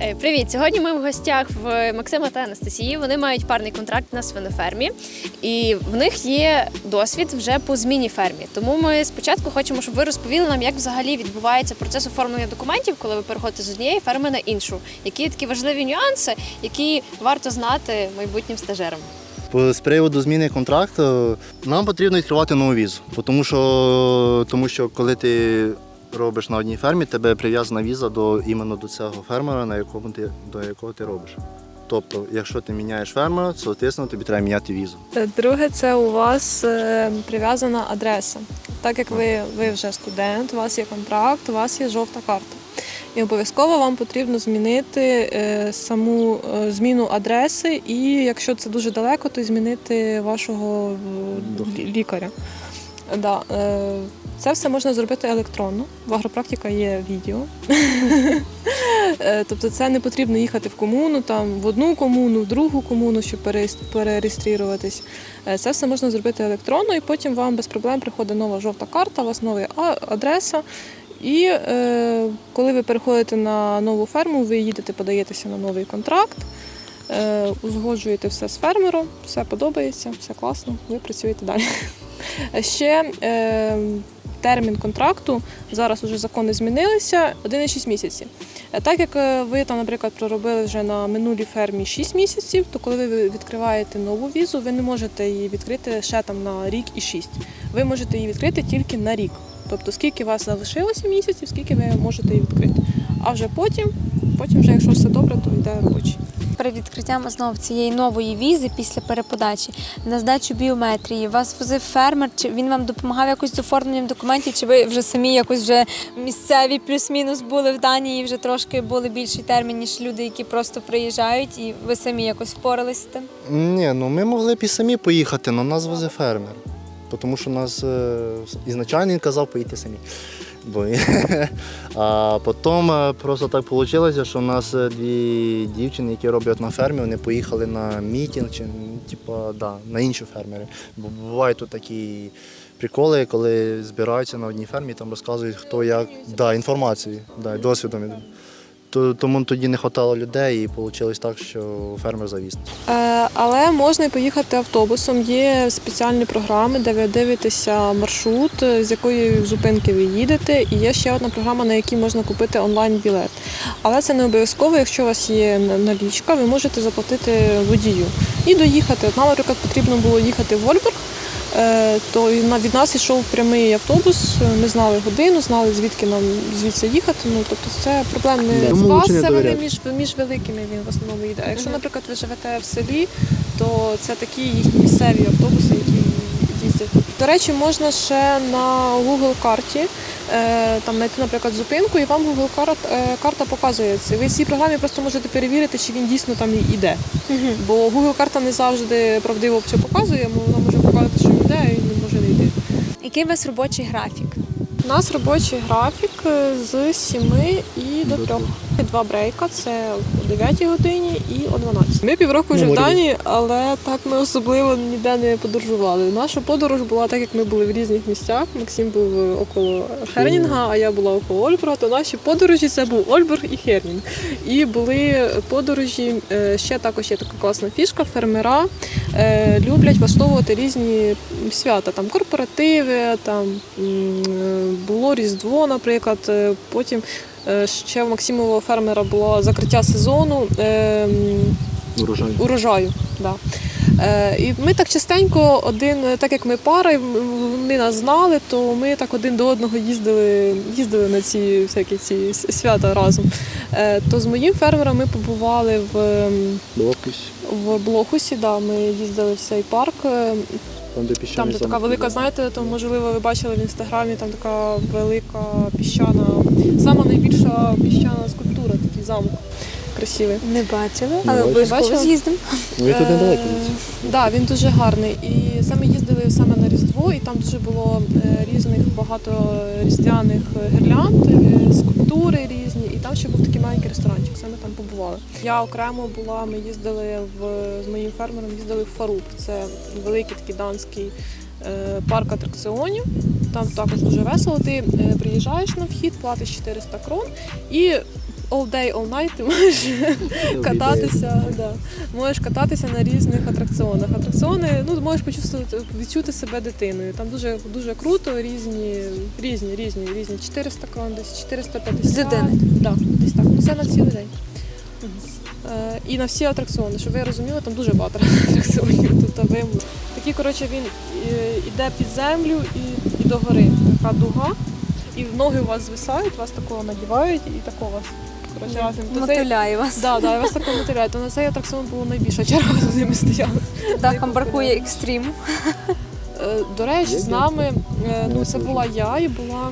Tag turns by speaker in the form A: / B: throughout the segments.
A: Е, Привіт! Сьогодні ми в гостях в Максима та Анастасії. Вони мають парний контракт на свинофермі, і в них є досвід вже по зміні фермі. Тому ми спочатку хочемо, щоб ви розповіли нам, як взагалі відбувається процес оформлення документів, коли ви переходите з однієї ферми на іншу. Які такі важливі нюанси, які варто знати майбутнім стажерам.
B: З приводу зміни контракту нам потрібно відкривати нову візу, тому що, тому що коли ти робиш на одній фермі, тебе прив'язана віза до іменно до цього фермера, на якому ти до якого ти робиш. Тобто, якщо ти міняєш фермера, соответственно, тобі треба міняти візу.
C: Е, Друге, це у вас е, прив'язана адреса. Так як ви, ви вже студент, у вас є контракт, у вас є жовта карта. І обов'язково вам потрібно змінити е, саму е, зміну адреси, і якщо це дуже далеко, то змінити вашого е, лікаря. Да, е, це все можна зробити електронно. В агропрактика є відео. Е, Тобто це не потрібно їхати в комуну, там в одну комуну, в другу комуну, щоб перереєструватись. Е, Це все можна зробити електронно, і потім вам без проблем приходить нова жовта карта, у вас нова адреса. І е, коли ви переходите на нову ферму, ви їдете, подаєтеся на новий контракт, е, узгоджуєте все з фермером, все подобається, все класно, ви працюєте далі. Ще е, термін контракту зараз уже закони змінилися 1,6 місяців. Е, Так як е, ви там, наприклад, проробили вже на минулій фермі 6 місяців, то коли ви відкриваєте нову візу, ви не можете її відкрити ще там на рік і 6. Ви можете її відкрити тільки на рік. Тобто скільки у вас залишилося місяців, скільки ви можете її відкрити. А вже потім, потім вже, якщо все добре, то йде робочий.
D: Перед відкриттям знов цієї нової візи після переподачі на здачу біометрії вас возив фермер, чи він вам допомагав якось з оформленням документів, чи ви вже самі якось вже місцеві плюс-мінус були в Данії, вже трошки були більший термін, ніж люди, які просто приїжджають, і ви самі якось впорались з тим?
B: Ні, ну ми могли б і самі поїхати, але нас возив фермер. Тому що нас е, ізначально він казав поїдьте самі. Бо... а потім е, просто так вийшло, що у нас е, дві дівчини, які роблять на фермі, вони поїхали на мітінг чи типу, да, на інші фермери. Бо бувають тут такі приколи, коли збираються на одній фермі, там розказують, хто як да, інформацію, да, досвідом. То- Тому тоді не вистачало людей і вийшло так, що фермер завіз.
C: Е, Але можна і поїхати автобусом. Є спеціальні програми, де ви дивитеся маршрут, з якої зупинки ви їдете. І є ще одна програма, на якій можна купити онлайн-білет. Але це не обов'язково, якщо у вас є налічка, ви можете заплатити водію і доїхати. Нам, наприклад, потрібно було їхати в Вольберг. Е, То від нас йшов прямий автобус. Ми знали годину, знали звідки нам звідси їхати. Ну тобто це проблем не з вас, це вони між, між великими він в основному йде. А якщо, наприклад, ви живете в селі, то це такі їхні місцеві автобуси, які їздять. До речі, можна ще на Google карті е, там знайти, наприклад, зупинку, і вам Google карт, е, карта показує це. Ви в цій програмі просто можете перевірити, чи він дійсно там і йде. Бо Google карта не завжди правдиво все показує, вона може показати, що він йде, а він може не йти.
D: Який у вас робочий графік?
C: У нас робочий графік е, з 7 і до
B: До
C: 3. Два брейка це о 9 годині і о 12. Ми півроку вже в. Данії, але так ми особливо ніде не подорожували. Наша подорож була так, як ми були в різних місцях. Максим був е, около Хернінга, а я була около Ольберга. То наші подорожі це був Ольберг і Хернінг. І були подорожі. е, Ще також є така класна фішка. Фермера люблять влаштовувати різні свята, там корпоративи, там було Різдво, наприклад. е, Потім е, ще в Максимового фермера було закриття сезону. е, м, урожаю. Да. Е, і ми так частенько один, так як ми пара, вони нас знали, то ми так один до одного їздили, їздили на ці всякі ці свята разом. То з моїм фермером ми побували в, ем,
B: Лопусь,
C: в Блохусі, да, ми їздили в цей парк.
B: Там де
C: Там,
B: піщаний
C: де така
B: замок.
C: велика, знаєте, то можливо ви бачили в інстаграмі, там така велика піщана, сама найбільша піщана скульптура, такий замок красивий.
D: Не бачили, але
B: бачили.
D: обов'язково
C: Бачила?
D: з'їздимо.
B: Ви тут недалеко.
C: Так, да, він дуже гарний. І саме їздили саме на Різдво, і там дуже було е, різних багато різдвяних гірлянд, е, скульптури різні, і там ще був такий маленький ресторанчик, саме там побували. Я окремо була, ми їздили в з моїм фермером, їздили в Фаруб. Це великий такий данський е, парк атракціонів. Там також дуже весело. Ти е, приїжджаєш на вхід, платиш 400 крон і all day, all night ти можеш кататися. Да. Можеш кататися на різних атракціонах. Атракціони, ну можеш почувствувати, відчути себе дитиною. Там дуже дуже круто, різні, різні, різні, різні. 400 крон, десь 450.
D: З людини?
C: Да, десь так. Ну це на цілий день. Е, і на всі атракціони, щоб ви розуміли, там дуже багато атракціонів. Тобто ви такі, коротше, він е, іде під землю і, і до гори. Така дуга, і ноги у вас звисають, вас такого надівають і такого вас. Разом. То
D: Мотиляє вас.
C: Да, да, вас такого мотиляють. То на цей атракціон було найбільша черга, туди ми стояли.
D: Так, вам бракує екстриму.
C: Е, До речі, з нами е, ну, це була я і була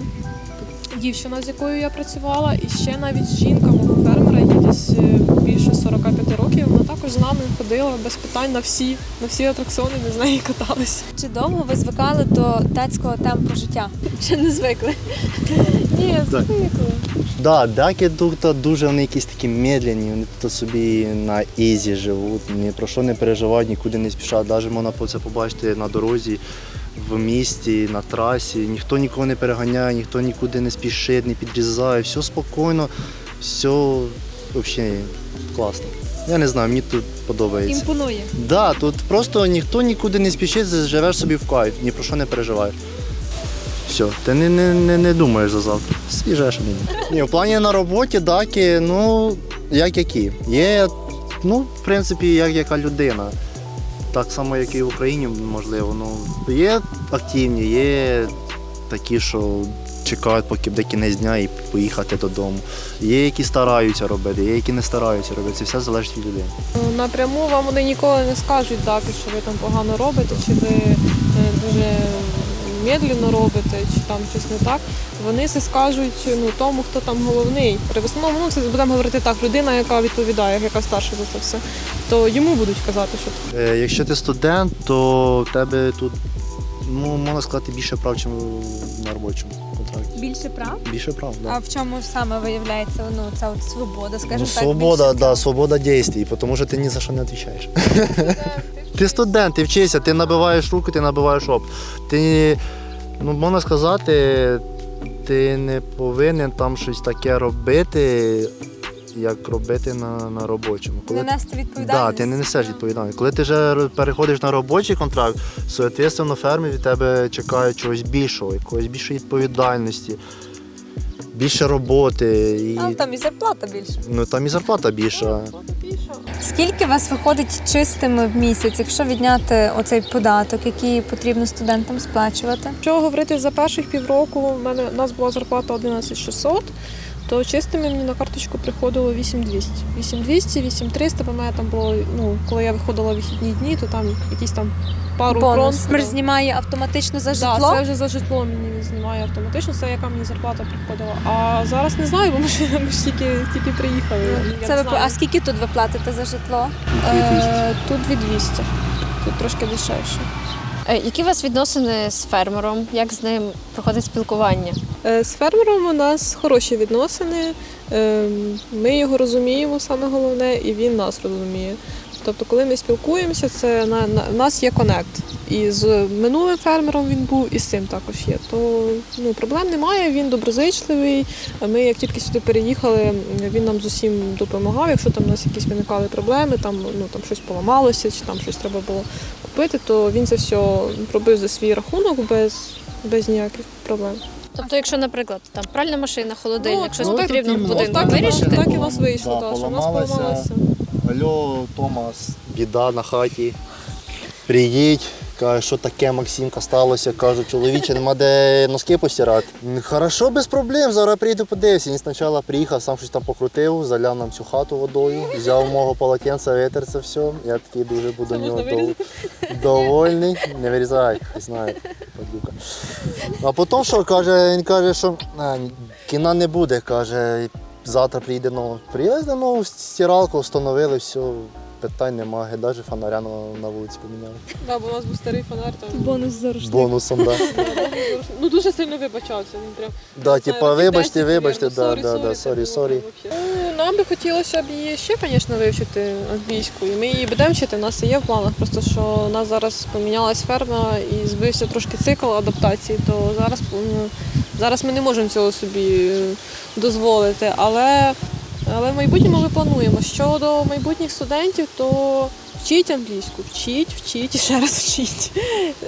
C: дівчина, з якою я працювала, і ще навіть жінка мого фермера, їй десь е, більше 45 років. Вона також з нами ходила без питань на всі, на всі атракціони, ми з нею каталися.
D: Чи довго ви звикали до датського темпу життя?
A: Ще не звикли.
C: Ні, звикли.
B: Да, даки тут дуже вони якісь такі медленні, вони тут собі на ізі живуть, ні про що не переживають, нікуди не спішать. Навіть можна це побачити на дорозі, в місті, на трасі. Ніхто нікого не переганяє, ніхто нікуди не спішить, не підрізає, все спокійно, все взагалі класно. Я не знаю, мені тут подобається.
A: Імпонує.
B: Да, тут просто ніхто нікуди не спішить, живеш собі в кайф, ні про що не переживаєш. Все, ти не, не, не, не думаєш за завтра. Свіжеш мені. Ні, в плані на роботі даки, ну, як які. Є, ну, в принципі, як яка людина. Так само, як і в Україні, можливо. Ну, є активні, є такі, що чекають, поки буде кінець дня і поїхати додому. Є, які стараються робити, є, які не стараються робити. Це все залежить від людини.
C: Ну, Напряму вам вони ніколи не скажуть, так, що ви там погано робите, чи ви е, дуже медленно робите, чи там щось не так. Вони це скажуть ну, тому, хто там головний. При основному ну, це будемо говорити так, людина, яка відповідає, яка старша за це все, то йому будуть казати, що
B: Е, Якщо ти студент, то в тебе тут ну, можна сказати більше прав, ніж на робочому контракті.
D: Більше прав?
B: Більше прав,
D: А
B: да.
D: в чому саме виявляється ну, ця от свобода, скажімо
B: Ну,
D: так?
B: свобода,
D: більше?
B: да, свобода дій, тому що ти ні за що не відповідаєш. Ти студент, ти вчишся, ти набиваєш руку, ти набиваєш оп. Ти, ну, можна сказати, ти не повинен там щось таке робити, як робити на, на робочому.
D: Не
B: ти-
D: нести
B: Да,
D: відповідальність.
B: ти не несеш відповідальність. Коли ти вже переходиш на робочий контракт, соответственно, фермі від тебе чекає чогось більшого, якоїсь більшої відповідальності, більше роботи. І,
D: А там і зарплата більше.
B: ну, там і зарплата більша.
D: Скільки вас виходить чистими в місяць, якщо відняти оцей податок, який потрібно студентам сплачувати?
C: Що говорити за перших півроку, У мене у нас була зарплата 11600, то чистими мені на карточку приходило 8200. 8200, 8300, бо в мене там було, ну, коли я виходила в вихідні дні, то там якісь там пару
D: Бонус.
C: крон.
D: Смер знімає автоматично за
C: Да,
D: житло.
C: це вже за житло мені знімає автоматично, це яка мені зарплата приходила. А зараз не знаю, бо ми ж, ми ж тільки, тільки приїхали. Я
D: Це
C: не
D: ви...
C: знаю.
D: А скільки тут ви платите за житло?
C: Е, тут 2200, тут трошки дешевше.
A: Е, Які у вас відносини з фермером? Як з ним проходить спілкування?
C: Е, З фермером у нас хороші відносини. Е, Ми його розуміємо, саме головне, і він нас розуміє. Тобто, коли ми спілкуємося, це на, на в нас є конект. І з минулим фермером він був, і з цим також є. То ну, проблем немає, він доброзичливий. Ми як тільки сюди переїхали, він нам з усім допомагав. Якщо там у нас якісь виникали проблеми, там, ну, там щось поламалося, чи там щось треба було купити, то він це все робив за свій рахунок без, без ніяких проблем.
A: Тобто, якщо, наприклад, там пральна машина, холодильник,
C: Ну,
A: щось
C: ну,
A: потрібно в
B: тут
A: будинку
C: так і
A: вирішити.
C: Так і у вас вийшло,
B: Да,
C: що у нас
B: поламалося.
C: поламалося.
B: Алло, Томас, біда на хаті. Приїдь, каже, що таке Максимка сталося. Кажу, чоловіче, нема де носки постирати. «Ну, Хорошо, без проблем, зараз прийду подивився. Він спочатку приїхав, сам щось там покрутив, заляв нам всю хату водою, взяв мого полотенця, витер це все. Я такий дуже буду
C: Це
B: нього дов... довольний. Не вирізай, знає. падлюка. А потім що, каже, він каже, що а, кіна не буде, каже, завтра приїде нову. Привезли нову стиралку, встановили, все, питань немає, навіть фонаря на, на вулиці поміняли.
C: Да, бо у нас був старий фонар там.
D: Бонус за рушник.
B: Бонусом, так. Да.
C: Ну дуже сильно вибачався. Він прям
B: Да, типа, вибачте, вибачте, да,
C: наверно.
B: да, sorry.
C: вообще. Ну, Нам би хотілося б її ще, звісно, вивчити англійську. І ми її будемо вчити, у нас і є в планах. Просто що у нас зараз помінялась ферма і збився трошки цикл адаптації, то зараз, ну, зараз ми не можемо цього собі е, дозволити. Але Але в майбутньому ми плануємо. Щодо майбутніх студентів, то вчіть англійську, вчіть, вчіть і ще раз вчіть.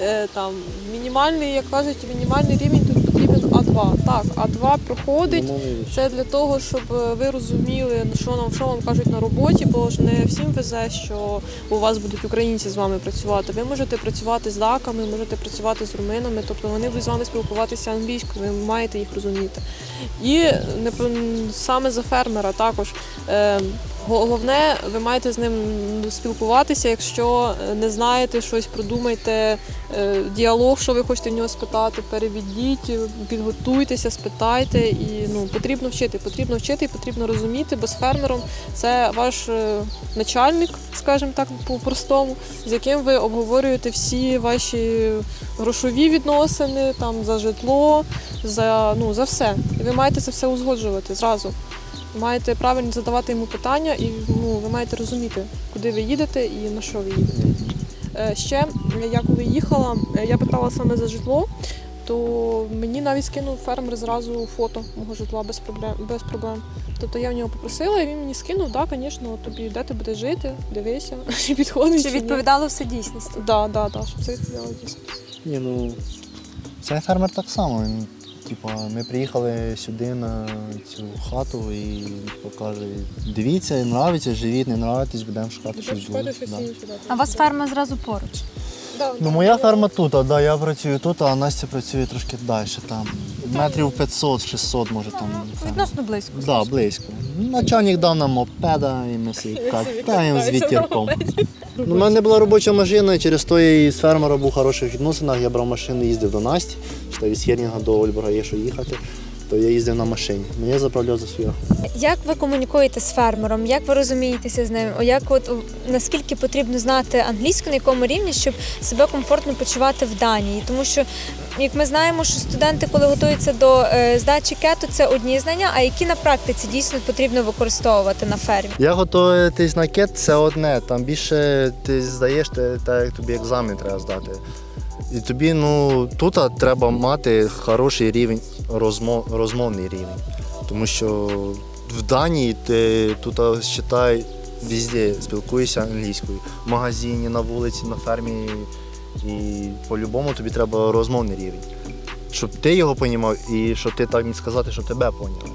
C: Е, Там мінімальний, як кажуть, мінімальний рівень тут А2. Так, А2 проходить. Це для того, щоб е, ви розуміли, що нам що вам кажуть на роботі, бо ж не всім везе, що у вас будуть українці з вами працювати. Ви можете працювати з даками, можете працювати з руминами, тобто вони будуть з вами спілкуватися англійською, ви маєте їх розуміти. І не саме за фермера також. Е, Головне, ви маєте з ним спілкуватися. Якщо е, не знаєте щось, продумайте е, діалог, що ви хочете в нього спитати, переведіть, підготуйтеся, спитайте. І ну потрібно вчити. Потрібно вчити і потрібно розуміти, бо з фермером це ваш е, начальник, скажімо так, по-простому, з яким ви обговорюєте всі ваші грошові відносини, там за житло, за ну за все. І ви маєте це все узгоджувати зразу. Ви маєте правильно задавати йому питання, і ну, ви маєте розуміти, куди ви їдете і на що ви їдете. Е, Ще я коли їхала, е, я питала саме за житло, то мені навіть скинув фермер зразу фото мого житла без проблем. Без проблем. Тобто я в нього попросила, і він мені скинув, так, звісно, тобі де ти будеш жити, дивися, чи підходить.
D: Чи відповідало все дійсності?
C: Да, да, да, щоб це відповідало дійсно.
B: Ні, ну цей фермер так само. Він, типа, ми приїхали сюди на цю хату і покаже, дивіться, нравиться, живіть, не нравитесь, будемо шукати щось. Да.
D: А у вас ферма зразу поруч.
B: Ну, моя ферма тут, а да, я працюю тут, а Настя працює трошки далі. Там метрів 500-600, може там.
D: Відносно близько.
B: Да, близько. Начальник дав нам мопеда і ми собі катаємо з вітірком. Ну, У мене була робоча машина, і через то я і з фермера був в хороших відносинах. Я брав машину, їздив до Насті, що від Сєрнінга до Ольборга є що їхати, то я їздив на машині. Я заправляв за свій рахунок.
D: Як ви комунікуєте з фермером? Як ви розумієтеся з ним? Як от наскільки потрібно знати англійську, на якому рівні, щоб себе комфортно почувати в Данії? Тому що, як ми знаємо, що студенти, коли готуються до е, здачі кету, це одні знання, а які на практиці дійсно потрібно використовувати на фермі?
B: Я готуватись на кет це одне. Там більше ти здаєш, те, так як тобі екзамен треба здати. І тобі, ну, тут треба мати хороший рівень, розмовний рівень. Тому що в Данії ти тут вважай, везде спілкуєшся англійською. В магазині, на вулиці, на фермі. І по-любому тобі треба розмовний рівень. Щоб ти його розумів і щоб ти так міг сказати, щоб тебе поняли.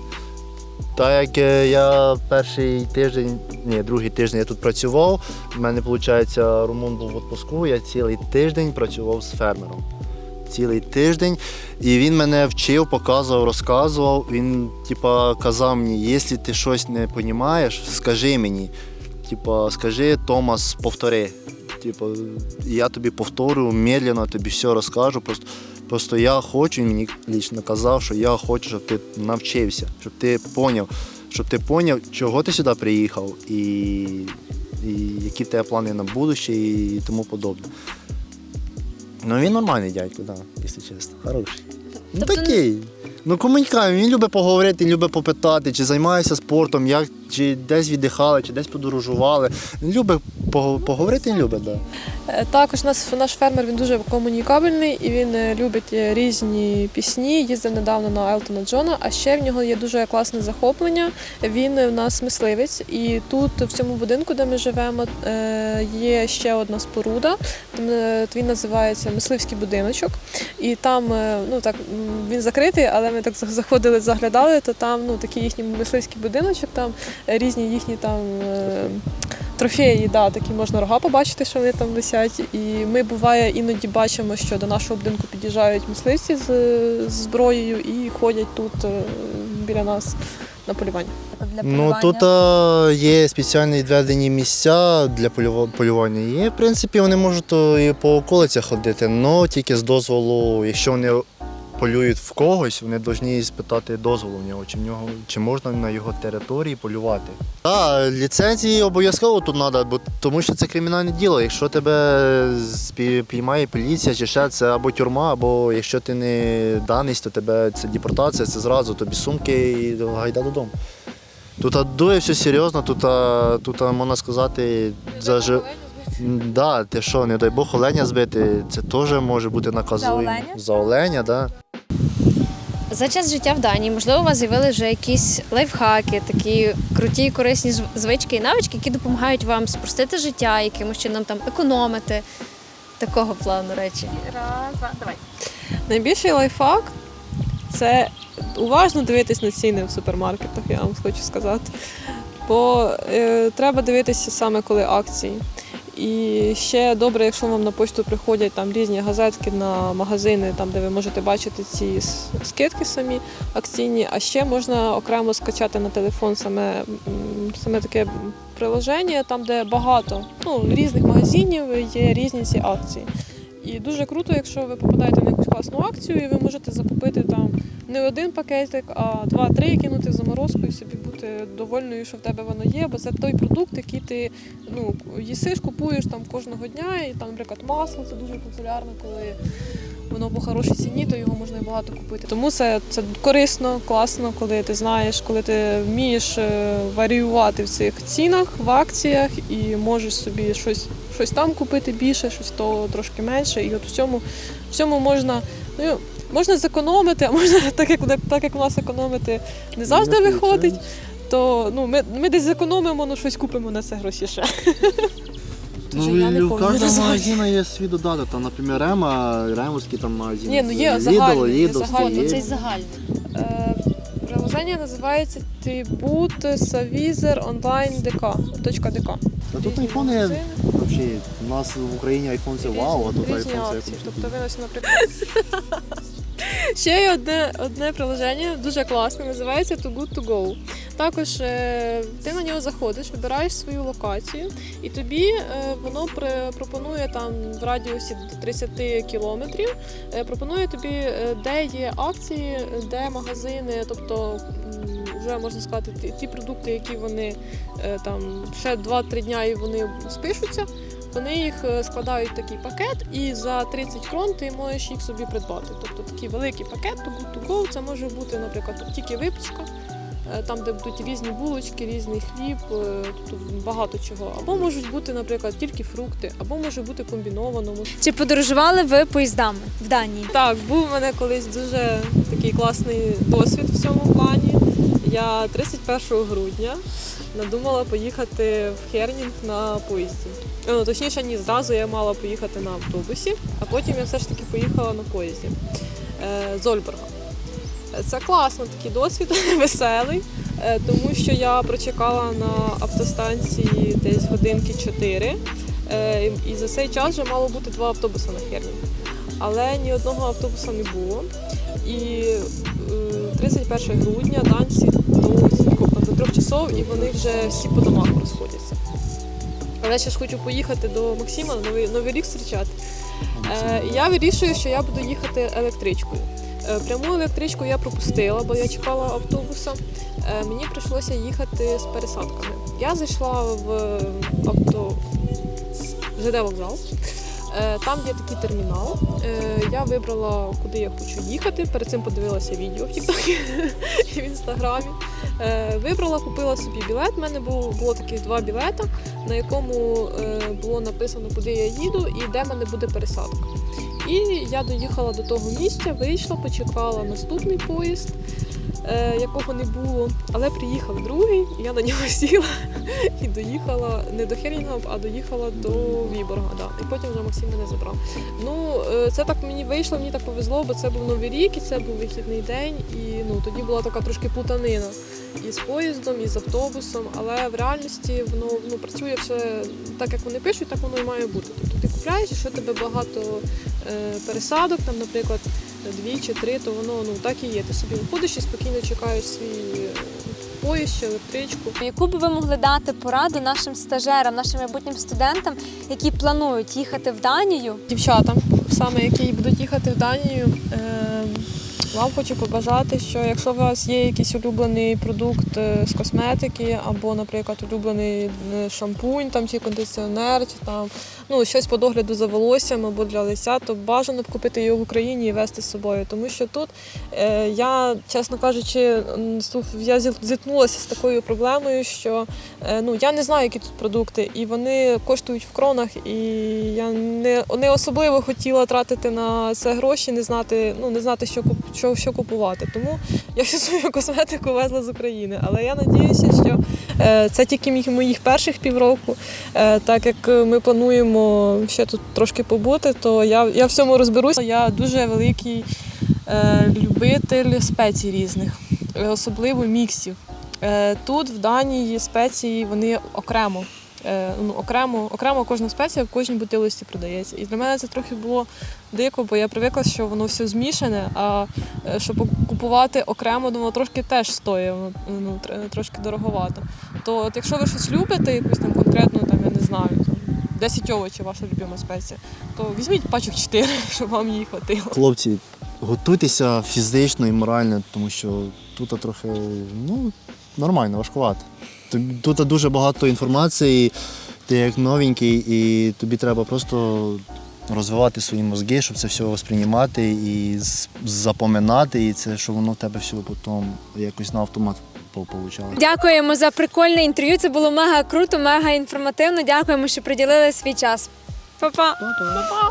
B: Так як е, я перший тиждень, ні, другий тиждень я тут працював, в мене, виходить, Румун був в відпуску, я цілий тиждень працював з фермером. Цілий тиждень. І він мене вчив, показував, розказував. Він, типа, казав мені, якщо ти щось не розумієш, скажи мені. Типа, скажи, Томас, повтори. Типа, я тобі повторю, медленно тобі все розкажу. Просто, просто я хочу, він мені лічно казав, що я хочу, щоб ти навчився, щоб ти поняв, щоб ти поняв, чого ти сюди приїхав і, і які в тебе плани на будуще і тому подобне. Ну він нормальний дядько, да, якщо чесно, хороший. Ну
A: Тобто-
B: такий. Ну комунікує, він любить поговорити, любить попитати, чи займається спортом, як, чи десь віддихали, чи десь подорожували. Він любить пого- поговорити, він любить, так. Да.
C: Е, Також наш, наш фермер він дуже комунікабельний і він е, любить е, різні пісні. Їздив недавно на Елтона Джона. А ще в нього є дуже класне захоплення. Він в нас мисливець, і тут в цьому будинку, де ми живемо, є ще одна споруда. Він називається мисливський будиночок. І там ну так він закритий, але ми так заходили, заглядали, то там ну такий їхній мисливський будиночок, там різні їхні там. Е, Трофеї, да, такі можна рога побачити, що вони там висять. І ми буває іноді бачимо, що до нашого будинку під'їжджають мисливці з, з зброєю і ходять тут е, біля нас на полювання.
D: Для
B: Ну тут а, є спеціально відведені місця для полювання. І в принципі вони можуть і по околицях ходити, але тільки з дозволу, якщо вони полюють в когось, вони повинні спитати дозволу в нього, чи в нього чи можна на його території полювати. Так, ліцензії обов'язково тут треба, бо тому що це кримінальне діло. Якщо тебе піймає поліція чи ще це або тюрма, або якщо ти не даний, то тебе це депортація, це зразу тобі сумки і гайда додому. Тут дуже все серйозно, тут, тут можна сказати, за жи- М, Да, ти що, не дай Бог оленя збити, це теж може бути наказуємо.
D: оленя?
B: За оленя, да.
A: За час життя в Данії, можливо, у вас з'явили вже якісь лайфхаки, такі круті, корисні звички і навички, які допомагають вам спростити життя, якимось чином там економити. Такого плану речі. Раз, два, давай.
C: Найбільший лайфхак це уважно дивитись на ціни в супермаркетах, я вам хочу сказати. Бо е, треба дивитися саме коли акції. І ще добре, якщо вам на почту приходять там різні газетки на магазини, там де ви можете бачити ці скидки самі акційні, а ще можна окремо скачати на телефон саме, саме таке приложення, там де багато ну, різних магазинів є різні ці акції. І дуже круто, якщо ви попадаєте на якусь класну акцію, і ви можете закупити там не один пакетик, а два-три кинути в заморозку і собі бути довольною, що в тебе воно є, бо це той продукт, який ти ну, їсиш, купуєш там кожного дня. І там, наприклад, масло це дуже популярно, коли воно по хорошій ціні, то його можна і багато купити. Тому це, це корисно, класно, коли ти знаєш, коли ти вмієш е, варіювати в цих цінах, в акціях і можеш собі щось, щось там купити більше, щось то трошки менше. І от в цьому, в цьому можна. Ну, Можна зекономити, а можна так як так як у нас економити не завжди виходить. То ну ми, ми десь зекономимо, ну щось купимо на це гроші ще. Вже
B: Ну,
C: я не
B: і у
C: помню
B: кожного
C: названня.
B: магазину є свій додаток. Там, наприклад, Рема, Ремовський там магазин.
C: Ні, ну є загальний, є загальний,
B: є.
A: Цей загальний.
C: Е, Приложення називається Tribut Savizer Online DK. .dk.
B: Та тут
C: Різні
B: айфони,
C: магазини,
B: взагалі, у нас в Україні айфон це вау, а тут
C: різні
B: айфон це
C: акції.
B: якось
C: Тобто ви ось, наприклад. Ще є одне, одне приложення, дуже класне, називається Too Good To Go. Також е, ти на нього заходиш, вибираєш свою локацію, і тобі е, воно пропонує там в радіусі до 30 кілометрів, е, пропонує тобі, де є акції, де магазини, тобто вже можна сказати, ті, продукти, які вони там ще 2-3 дня і вони спишуться. Вони їх складають в такий пакет, і за 30 крон ти можеш їх собі придбати. Тобто такий великий пакет to go. Це може бути, наприклад, тільки випічка, там, де будуть різні булочки, різний хліб, е, тобто багато чого. Або можуть бути, наприклад, тільки фрукти, або може бути комбіновано.
D: Чи подорожували ви поїздами в Данії?
C: Так, був у мене колись дуже такий класний досвід в цьому плані. Я 31 грудня надумала поїхати в Хернінг на поїзді. Ну, точніше, ні, зразу я мала поїхати на автобусі, а потім я все ж таки поїхала на поїзді е, з Ольборга. Е, Це класно, такий досвід, веселий, е, тому що я прочекала на автостанції десь годинки 4. е, І за цей час вже мало бути два автобуси на Хернінг але ні одного автобуса не було. І е, 31 грудня данці до, трьох часов і вони вже всі по домах розходяться. Але я ще ж хочу поїхати до Максима новий, новий рік зустрічати. Е, я вирішую, що я буду їхати електричкою. Е, пряму електричку я пропустила, бо я чекала автобуса. Е, мені прийшлося їхати з пересадками. Я зайшла в авто ЖД вокзал. Е, Там є такий термінал. Я вибрала, куди я хочу їхати. Перед цим подивилася відео в Тіктокі і в інстаграмі. Вибрала, купила собі білет. У мене було, таких два білета, на якому було написано, куди я їду і де мене буде пересадка. І я доїхала до того місця, вийшла, почекала наступний поїзд, е, якого не було. Але приїхав другий, я на нього сіла і доїхала не до Херінга, а доїхала до Віборга. Да. І потім вже Максим мене забрав. Ну, е, це так мені вийшло, мені так повезло, бо це був новий рік, і це був вихідний день, і ну тоді була така трошки плутанина і з поїздом, і з автобусом. Але в реальності воно ну, працює все так, як вони пишуть, так воно і має бути. Тобто ти купляєш, якщо тебе багато е, пересадок, там, наприклад, дві чи три, то воно ну так і є. Ти собі виходиш і спокійно чекаєш свій е, поїзд чи електричку.
D: Яку би ви могли дати пораду нашим стажерам, нашим майбутнім студентам, які планують їхати в Данію?
C: дівчатам, саме які будуть їхати в Данію. Е, вам хочу побажати, що якщо у вас є якийсь улюблений продукт е, з косметики, або, наприклад, улюблений е, шампунь там, чи кондиціонер, чи там ну, щось по догляду за волоссям або для лиця, то бажано б купити його в Україні і вести з собою. Тому що тут е, я, чесно кажучи, я зіт- зіткнулася з такою проблемою, що е, ну, я не знаю, які тут продукти, і вони коштують в кронах, і я не, не особливо хотіла тратити на це гроші, не знати, ну, не знати, що, куп- що, що купувати. Тому я всю свою косметику везла з України. Але я надіюся, що е, це тільки моїх перших півроку. Е, так як ми плануємо ще тут трошки побути, то я, я в цьому розберуся. Я дуже великий е, любитель спецій різних, особливо міксів. Тут в Данії спеції вони окремо. Е, Ну, окремо, окремо кожна спеція в кожній бутилості продається. І для мене це трохи було дико, бо я привикла, що воно все змішане, а е, щоб купувати окремо, воно трошки теж стоїть, ну, трошки дороговато. То от якщо ви щось любите, якусь там конкретну, там, я не знаю, там, 10 овочів, ваша любима спеція, то візьміть пачок 4, щоб вам її хватило.
B: Хлопці, готуйтеся фізично і морально, тому що тут трохи ну, нормально, важкувато. Тут- Тут дуже багато інформації, ти як новенький, і тобі треба просто розвивати свої мозги, щоб це все сприймати і запоминати, і це, щоб воно в тебе все потім якось на автомат получало.
D: Дякуємо за прикольне інтерв'ю. Це було мега круто, мега інформативно. Дякуємо, що приділили свій час. Па-па!
B: Па-па.